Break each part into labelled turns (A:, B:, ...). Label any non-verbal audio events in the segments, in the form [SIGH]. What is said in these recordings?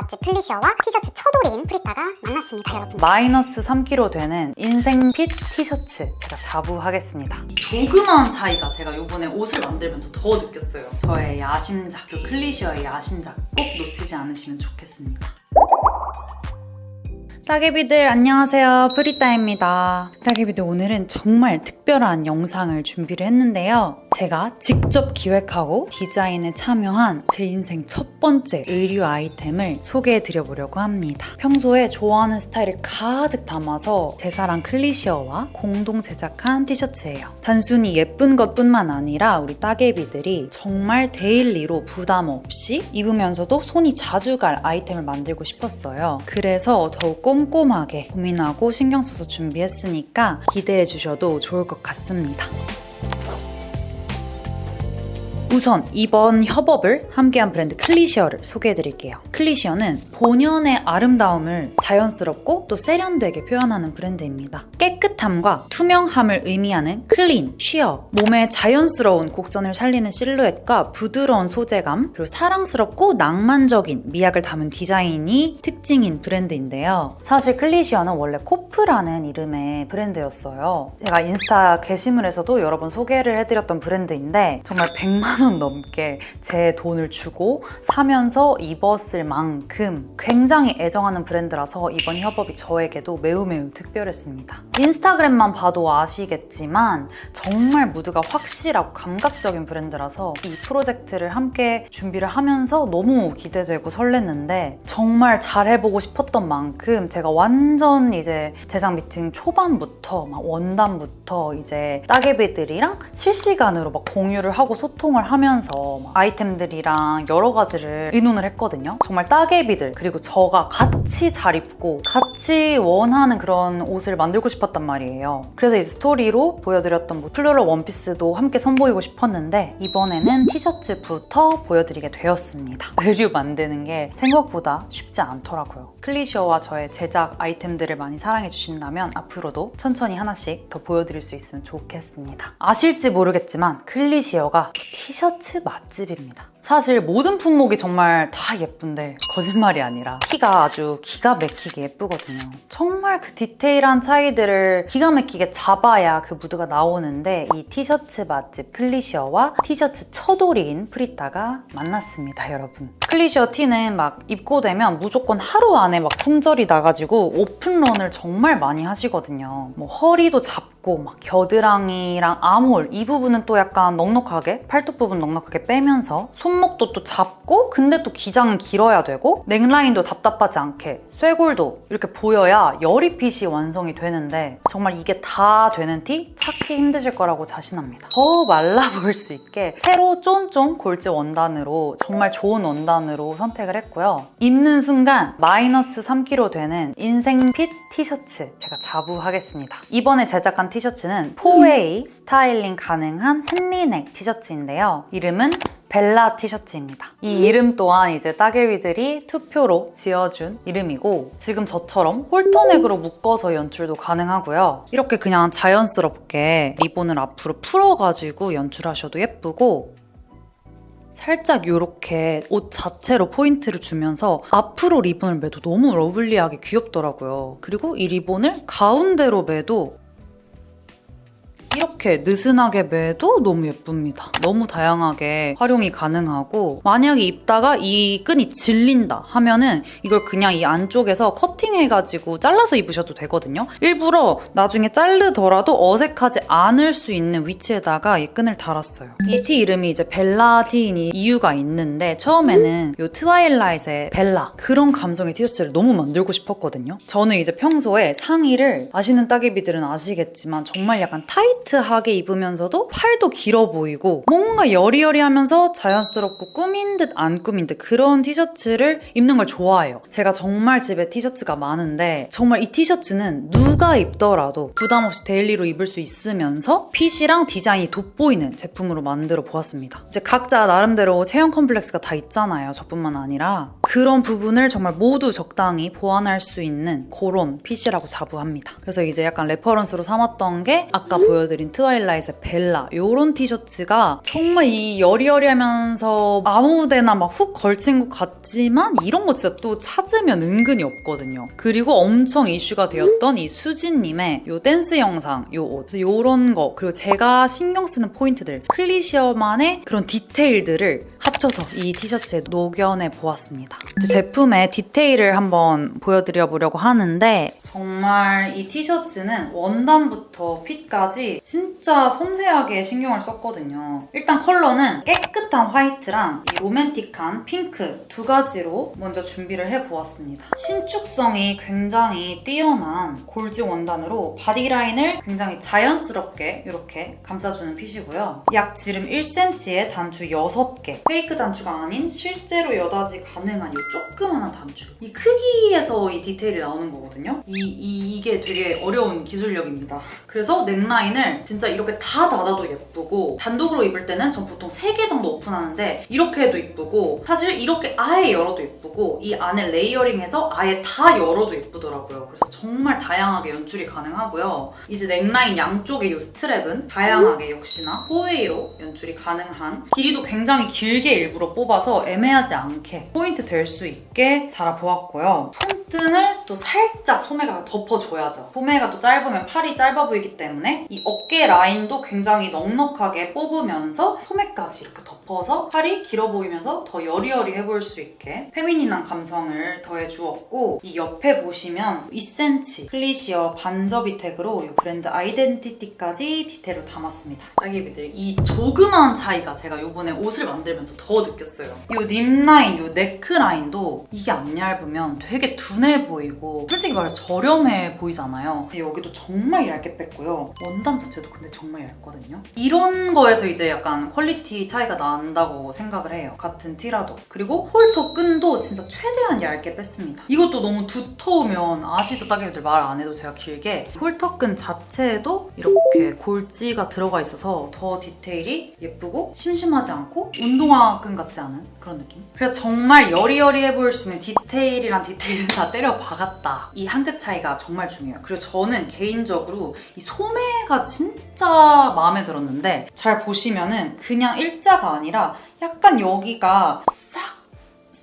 A: 맛집 플리시어와 티셔츠 처돌인 프리타가 만났습니다, 여러분.
B: 마이너스 3kg 되는 인생 핏 티셔츠 제가 자부하겠습니다. 조그마한 차이가 제가 요번에 옷을 만들면서 더 느꼈어요. 저의 야심작, 그 클리시어의 야심작 꼭 놓치지 않으시면 좋겠습니다. 따개비들 안녕하세요 프리따입니다 따개비들 오늘은 정말 특별한 영상을 준비를 했는데요 제가 직접 기획하고 디자인에 참여한 제 인생 첫 번째 의류 아이템을 소개해 드려보려고 합니다. 평소에 좋아하는 스타일을 가득 담아서 제 사랑 클리시어와 공동 제작한 티셔츠예요. 단순히 예쁜 것뿐만 아니라 우리 따개비들이 정말 데일리로 부담 없이 입으면서도 손이 자주 갈 아이템을 만들고 싶었어요. 그래서 더욱 꼼꼼하게 고민하고 신경 써서 준비했으니까 기대해 주셔도 좋을 것 같습니다. 우선 이번 협업을 함께한 브랜드 클리시어를 소개해 드릴게요. 클리시어는 본연의 아름다움을 자연스럽고 또 세련되게 표현하는 브랜드입니다. 깨끗함과 투명함을 의미하는 클린, 쉬어, 몸의 자연스러운 곡선을 살리는 실루엣과 부드러운 소재감, 그리고 사랑스럽고 낭만적인 미학을 담은 디자인이 특징인 브랜드인데요. 사실 클리시어는 원래 코프라는 이름의 브랜드였어요. 제가 인스타 게시물에서도 여러 번 소개를 해드렸던 브랜드인데 정말 100만 원 넘게 제 돈을 주고 사면서 입었을 만큼 굉장히 애정하는 브랜드라서 이번 협업이 저에게도 매우 매우 특별했습니다. 인스타그램만 봐도 아시겠지만 정말 무드가 확실하고 감각적인 브랜드라서 이 프로젝트를 함께 준비를 하면서 너무 기대되고 설렜는데 정말 잘해보고 싶었던 만큼 제가 완전 이제 제작 미팅 초반부터 막 원단부터 이제 따개비들이랑 실시간으로 막 공유를 하고 소통을 하면서 막 아이템들이랑 여러 가지를 의논을 했거든요. 정말 따개비들 그리고 저가 같이 잘 입고 같이 원하는 그런 옷을 만들고 싶었단 말이에요. 그래서 이 스토리로 보여드렸던 뭐 플로럴 원피스도 함께 선보이고 싶었는데 이번에는 티셔츠부터 보여드리게 되었습니다. [LAUGHS] 의류 만드는 게 생각보다 쉽지 않더라고요. 클리시어와 저의 제작 아이템들을 많이 사랑해 주신다면 앞으로도 천천히 하나씩 더 보여드릴 수 있으면 좋겠습니다. 아실지 모르겠지만 클리시어가 티셔츠 맛집입니다. 사실 모든 품목이 정말 다 예쁜데 거짓말이 아니라 티가 아주 기가 막히게 예쁘거든요. 정말 그 디테일한 차이들을 기가 막히게 잡아야 그 무드가 나오는데 이 티셔츠 맛집 클리시어와 티셔츠 처돌이인 프리타가 만났습니다, 여러분. 클리시어 티는 막 입고 되면 무조건 하루 안에 막 품절이 나가지고 오픈런을 정말 많이 하시거든요. 뭐 허리도 잡고 막 겨드랑이랑 암홀 이 부분은 또 약간 넉넉하게 팔뚝 부분 넉넉하게 빼면서 손목도 또 잡고 근데 또 기장은 길어야 되고 넥라인도 답답하지 않게 쇄골도 이렇게 보여야 열이핏이 완성이 되는데 정말 이게 다 되는 티 찾기 힘드실 거라고 자신합니다. 더 말라 보일 수 있게 새로 쫀쫀 골지 원단으로 정말 좋은 원단으로 선택을 했고요. 입는 순간 마이너스 3kg 되는 인생 핏 티셔츠 제가 자부하겠습니다. 이번에 제작한 티셔츠는 4웨이 스타일링 가능한 헨리넥 티셔츠인데요. 이름은 벨라 티셔츠입니다. 이 이름 또한 이제 따개비들이 투표로 지어준 이름이고 지금 저처럼 홀터넥으로 묶어서 연출도 가능하고요. 이렇게 그냥 자연스럽게 리본을 앞으로 풀어가지고 연출하셔도 예쁘고 살짝 이렇게 옷 자체로 포인트를 주면서 앞으로 리본을 매도 너무 러블리하게 귀엽더라고요. 그리고 이 리본을 가운데로 매도 이렇게 느슨하게 매도 너무 예쁩니다. 너무 다양하게 활용이 가능하고 만약에 입다가 이 끈이 질린다 하면은 이걸 그냥 이 안쪽에서 커팅해가지고 잘라서 입으셔도 되거든요. 일부러 나중에 자르더라도 어색하지 않을 수 있는 위치에다가 이 끈을 달았어요. 이 티 이름이 이제 벨라티인이 이유가 있는데 처음에는 요 트와일라이트의 벨라 그런 감성의 티셔츠를 너무 만들고 싶었거든요. 저는 이제 평소에 상의를 아시는 따개비들은 아시겠지만 정말 약간 타이트 하게 입으면서도 팔도 길어 보이고 뭔가 여리여리하면서 자연스럽고 꾸민 듯 안 꾸민 듯 그런 티셔츠를 입는 걸 좋아해요. 제가 정말 집에 티셔츠가 많은데 정말 이 티셔츠는 누가 입더라도 부담 없이 데일리로 입을 수 있으면서 핏이랑 디자인이 돋보이는 제품으로 만들어 보았습니다. 이제 각자 나름대로 체형 컴플렉스가 다 있잖아요. 저뿐만 아니라 그런 부분을 정말 모두 적당히 보완할 수 있는 그런 핏이라고 자부합니다. 그래서 이제 약간 레퍼런스로 삼았던 게 아까 보여드린 보여드린 트와일라이트의 벨라 요런 티셔츠가 정말 이 여리여리하면서 아무데나 막 훅 걸친 것 같지만 이런 거 진짜 또 찾으면 은근히 없거든요. 그리고 엄청 이슈가 되었던 이 수진님의 요 댄스 영상, 요 옷, 요런 거 그리고 제가 신경 쓰는 포인트들 클리시어만의 그런 디테일들을 합쳐서 이 티셔츠에 녹여내 보았습니다. 제품의 디테일을 한번 보여드려 보려고 하는데 정말 이 티셔츠는 원단부터 핏까지 진짜 섬세하게 신경을 썼거든요. 일단 컬러는 깨끗한 화이트랑 이 로맨틱한 핑크 두 가지로 먼저 준비를 해보았습니다. 신축성이 굉장히 뛰어난 골지 원단으로 바디라인을 굉장히 자연스럽게 이렇게 감싸주는 핏이고요. 약 지름 1cm에 단추 6개. 페이크 단추가 아닌 실제로 여다지 가능한 이 조그만한 단추. 이 크기에서 이 디테일이 나오는 거거든요. 이, 이, 이 게 되게 어려운 기술력입니다. 그래서 넥라인을 진짜 이렇게 다 닫아도 예쁘고 단독으로 입을 때는 전 보통 3개 정도 오픈하는데 이렇게 해도 예쁘고 사실 이렇게 아예 열어도 예쁘고 이 안에 레이어링해서 아예 다 열어도 예쁘더라고요. 그래서 정말 다양하게 연출이 가능하고요. 이제 넥라인 양쪽에 이 스트랩은 다양하게 역시나 포웨이로 연출이 가능한 길이도 굉장히 길게 일부러 뽑아서 애매하지 않게 포인트 될 수 있게 달아보았고요. 손등을 또 살짝 소매가 덮어줘야죠. 소매가 또 짧으면 팔이 짧아 보이기 때문에 이 어깨 라인도 굉장히 넉넉하게 뽑으면서 소매까지 이렇게 덮어서 팔이 길어 보이면서 더 여리여리해 보일 수 있게 페미닌한 감성을 더해 주었고 이 옆에 보시면 2cm 클리시어 반접이 택으로 이 브랜드 아이덴티티까지 디테일을 담았습니다. 딸기비들 이 조그마한 차이가 제가 이번에 옷을 만들면서 더 느꼈어요. 이 립라인, 이 네크라인도 이게 안 얇으면 되게 둔해 보이고 솔직히 말해서 저렴해 보이잖아요. 여기도 정말 얇게 뺐고요. 원단 자체도 근데 정말 얇거든요. 이런 거에서 이제 약간 퀄리티 차이가 난다고 생각을 해요. 같은 티라도. 그리고 홀터 끈도 진짜 최대한 얇게 뺐습니다. 이것도 너무 두터우면 아시죠? 따개비들 말 안 해도 제가 길게 홀터 끈 자체에도 이렇게 골지가 들어가 있어서 더 디테일이 예쁘고 심심하지 않고 운동화 끈 같지 않은 그런 느낌? 그래서 정말 여리여리해 보일 수 있는 디테일이란 디테일을 다 때려 박았다. 이 한 끗 차이 가 정말 중요해요. 그리고 저는 개인적으로 이 소매가 진짜 마음에 들었는데 잘 보시면은 그냥 일자가 아니라 약간 여기가 싹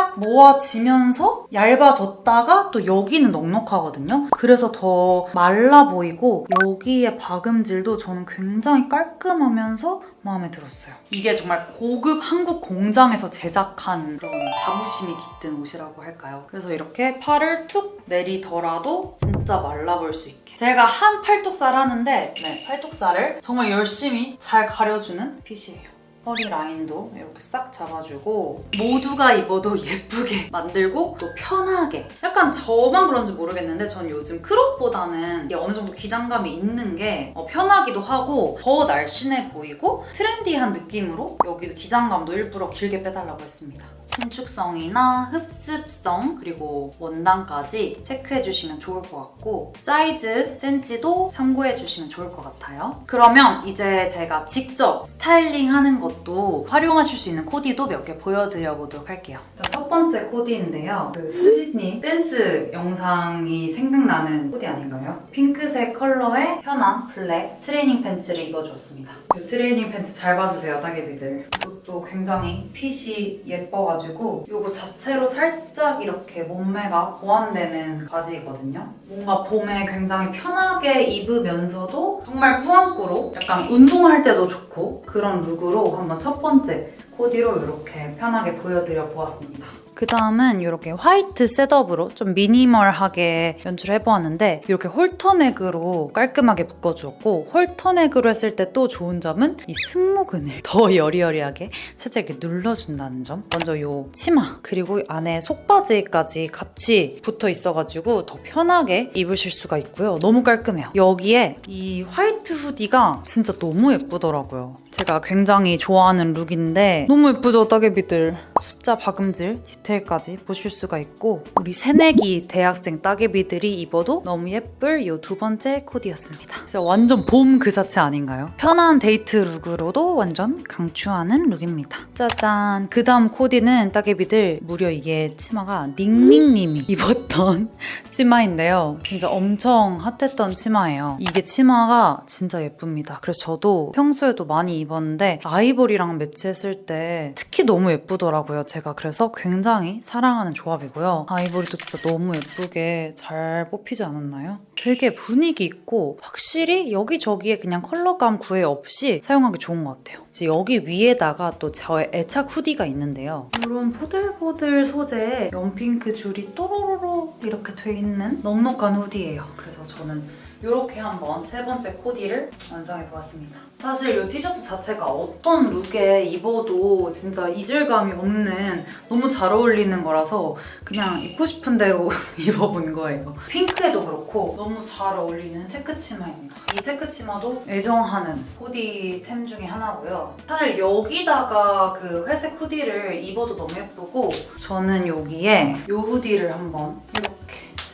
B: 싹 모아지면서 얇아졌다가 또 여기는 넉넉하거든요. 그래서 더 말라 보이고 여기에 박음질도 저는 굉장히 깔끔하면서 마음에 들었어요. 이게 정말 고급 한국 공장에서 제작한 그런 자부심이 깃든 옷이라고 할까요? 그래서 이렇게 팔을 툭 내리더라도 진짜 말라 보일 수 있게. 제가 한 팔뚝살 하는데 네, 팔뚝살을 정말 열심히 잘 가려주는 핏이에요. 허리 라인도 이렇게 싹 잡아주고 모두가 입어도 [LAUGHS] 예쁘게 만들고 또 편하게 약간 저만 그런지 모르겠는데 전 요즘 크롭보다는 어느 정도 기장감이 있는 게 어, 편하기도 하고 더 날씬해 보이고 트렌디한 느낌으로 여기도 기장감도 일부러 길게 빼달라고 했습니다. 신축성이나 흡습성 그리고 원단까지 체크해 주시면 좋을 것 같고 사이즈, 센치도 참고해 주시면 좋을 것 같아요. 그러면 이제 제가 직접 스타일링 하는 것도 활용하실 수 있는 코디도 몇 개 보여드려 보도록 할게요. 첫 번째 코디인데요. 그 수지님 댄스 영상이 생각나는 코디 아닌가요? 핑크색 컬러의 편한 블랙 트레이닝 팬츠를 입어주었습니다. 이 트레이닝 팬츠 잘 봐주세요, 따개비들. 이것도 굉장히 핏이 예뻐가지고 이거 자체로 살짝 이렇게 몸매가 보완되는 바지이거든요. 뭔가 봄에 굉장히 편하게 입으면서도 정말 꾸안꾸로 약간 운동할 때도 좋고 그런 룩으로 한번 첫 번째 코디로 이렇게 편하게 보여드려 보았습니다. 그 다음은 이렇게 화이트 셋업으로 좀 미니멀하게 연출을 해보았는데 이렇게 홀터넥으로 깔끔하게 묶어주었고 홀터넥으로 했을 때 또 좋은 점은 이 승모근을 [LAUGHS] 더 여리여리하게 살짝 이렇게 눌러준다는 점. 먼저 이 치마 그리고 안에 속바지까지 같이 붙어 있어가지고 더 편하게 입으실 수가 있고요. 너무 깔끔해요. 여기에 이 화이트 후디가 진짜 너무 예쁘더라고요. 제가 굉장히 좋아하는 룩인데 너무 예쁘죠 따개비들 숫자 박음질 디테일 디테일까지 보실 수가 있고 우리 새내기 대학생 따개비들이 입어도 너무 예쁠 이 두 번째 코디였습니다. 진짜 완전 봄 그 자체 아닌가요? 편한 데이트 룩으로도 완전 강추하는 룩입니다. 짜잔! 그 다음 코디는 따개비들 무려 이게 치마가 닝닝님이 입었던 [LAUGHS] 치마인데요. 진짜 엄청 핫했던 치마예요. 이게 치마가 진짜 예쁩니다. 그래서 저도 평소에도 많이 입었는데 아이보리랑 매치했을 때 특히 너무 예쁘더라고요. 제가 그래서 굉장히 사랑하는 조합이고요. 아이보리 도 진짜 너무 예쁘게 잘 뽑히지 않았나요? 되게 분위기 있고 확실히 여기저기에 그냥 컬러감 구애 없이 사용하기 좋은 것 같아요. 이제 여기 위에다가 또 저의 애착 후디가 있는데요. 이런 보들보들 소재에 연핑크 줄이 또로로로 이렇게 돼 있는 넉넉한 후디예요. 그래서 저는 이렇게 한번 세 번째 코디를 완성해 보았습니다. 사실 이 티셔츠 자체가 어떤 룩에 입어도 진짜 이질감이 없는 너무 잘 어울리는 거라서 그냥 입고 싶은 대로 [LAUGHS] 입어본 거예요. 핑크에도 그렇고 너무 잘 어울리는 체크 치마입니다. 이 체크 치마도 애정하는 코디템 중에 하나고요. 사실 여기다가 그 회색 후디를 입어도 너무 예쁘고 저는 여기에 이 후디를 한번 이렇게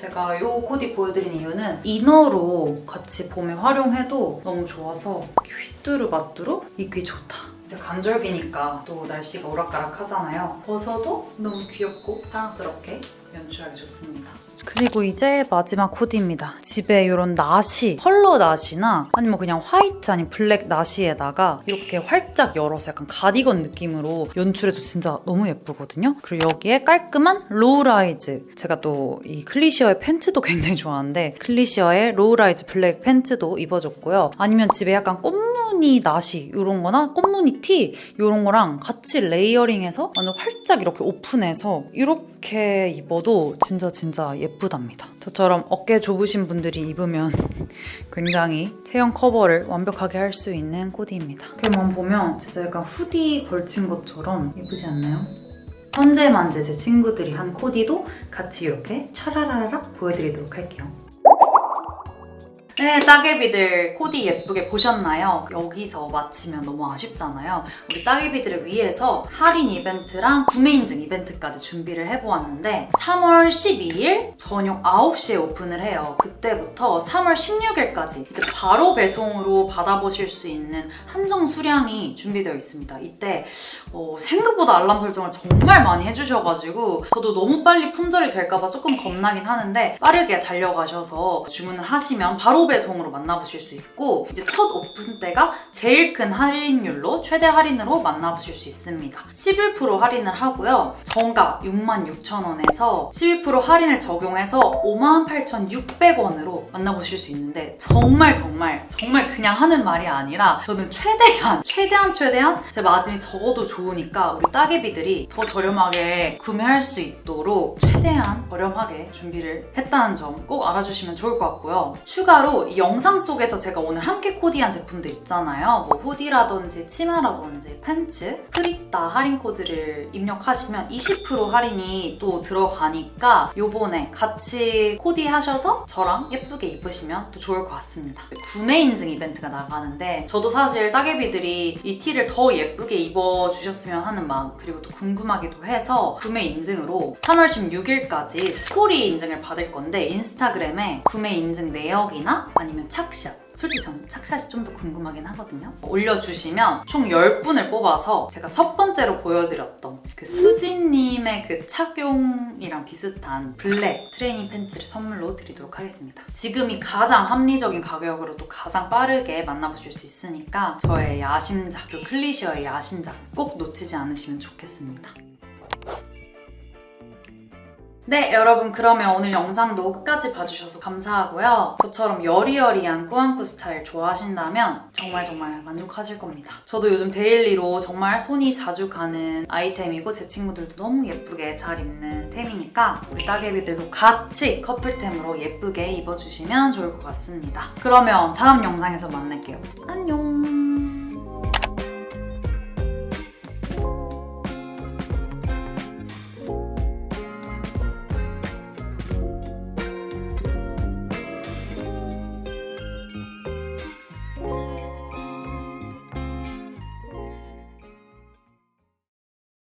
B: 제가 이 코디 보여드린 이유는 이너로 같이 봄에 활용해도 너무 좋아서 휘뚜루 마뚜루 입기 좋다. 이제 간절기니까 또 날씨가 오락가락 하잖아요. 벗어도 너무 귀엽고 사랑스럽게 연출하기 좋습니다. 그리고 이제 마지막 코디입니다. 집에 이런 나시, 컬러 나시나 아니면 그냥 화이트 아니면 블랙 나시에다가 이렇게 활짝 열어서 약간 가디건 느낌으로 연출해도 진짜 너무 예쁘거든요. 그리고 여기에 깔끔한 로우라이즈. 제가 또 이 클리시어의 팬츠도 [LAUGHS] 굉장히 좋아하는데 클리시어의 로우라이즈 블랙 팬츠도 입어줬고요. 아니면 집에 약간 꽃무 늬 나시 이런 거나 꽃무늬 티 이런 거랑 같이 레이어링해서 완전 활짝 이렇게 오픈해서 이렇게 입어도 진짜 진짜 예쁘답니다. 저처럼 어깨 좁으신 분들이 입으면 굉장히 체형 커버를 완벽하게 할 수 있는 코디입니다. 이렇게만 보면 진짜 약간 후디 걸친 것처럼 예쁘지 않나요? 현재 만제 제 친구들이 한 코디도 같이 이렇게 차라라락 보여드리도록 할게요. 네, 따개비들 코디 예쁘게 보셨나요? 여기서 마치면 너무 아쉽잖아요. 우리 따개비들을 위해서 할인 이벤트랑 구매 인증 이벤트까지 준비를 해보았는데 3월 12일 저녁 9시에 오픈을 해요. 그때부터 3월 16일까지 이제 바로 배송으로 받아보실 수 있는 한정 수량이 준비되어 있습니다. 이때 어, 생각보다 알람 설정을 정말 많이 해주셔가지고 저도 너무 빨리 품절이 될까봐 조금 겁나긴 하는데 빠르게 달려가셔서 주문을 하시면 바로 배송으로 만나보실 수 있고 이제 첫 오픈 때가 제일 큰 할인율로 최대 할인으로 만나보실 수 있습니다. 11% 할인을 하고요. 정가 66,000원에서 11% 할인을 적용해서 58,600원으로 만나보실 수 있는데 정말 정말 정말 그냥 하는 말이 아니라 저는 최대한 최대한 최대한 제 마진이 적어도 좋으니까 우리 따개비들이 더 저렴하게 구매할 수 있도록 최대한 저렴하게 준비를 했다는 점 꼭 알아주시면 좋을 것 같고요. 추가로 이 영상 속에서 제가 오늘 함께 코디한 제품들 있잖아요. 뭐 후디라든지 치마라든지 팬츠, 프리따 할인 코드를 입력하시면 20% 할인이 또 들어가니까 요번에 같이 코디하셔서 저랑 예쁘게 입으시면 또 좋을 것 같습니다. 구매 인증 이벤트가 나가는데 저도 사실 따개비들이 이 티를 더 예쁘게 입어주셨으면 하는 마음 그리고 또 궁금하기도 해서 구매 인증으로 3월 16일까지 스토리 인증을 받을 건데 인스타그램에 구매 인증 내역이나 아니면 착샷 솔직히 저는 착샷이 좀 더 궁금하긴 하거든요. 올려주시면 총 10분을 뽑아서 제가 첫 번째로 보여드렸던 그 수진님의 그 착용이랑 비슷한 블랙 트레이닝 팬츠를 선물로 드리도록 하겠습니다. 지금이 가장 합리적인 가격으로 또 가장 빠르게 만나보실 수 있으니까 저의 야심작, 그 클리시어의 야심작 꼭 놓치지 않으시면 좋겠습니다. 네, 여러분 그러면 오늘 영상도 끝까지 봐주셔서 감사하고요. 저처럼 여리여리한 꾸안꾸 스타일 좋아하신다면 정말 정말 만족하실 겁니다. 저도 요즘 데일리로 정말 손이 자주 가는 아이템이고 제 친구들도 너무 예쁘게 잘 입는 템이니까 우리 따개비들도 같이 커플템으로 예쁘게 입어주시면 좋을 것 같습니다. 그러면 다음 영상에서 만날게요. 안녕!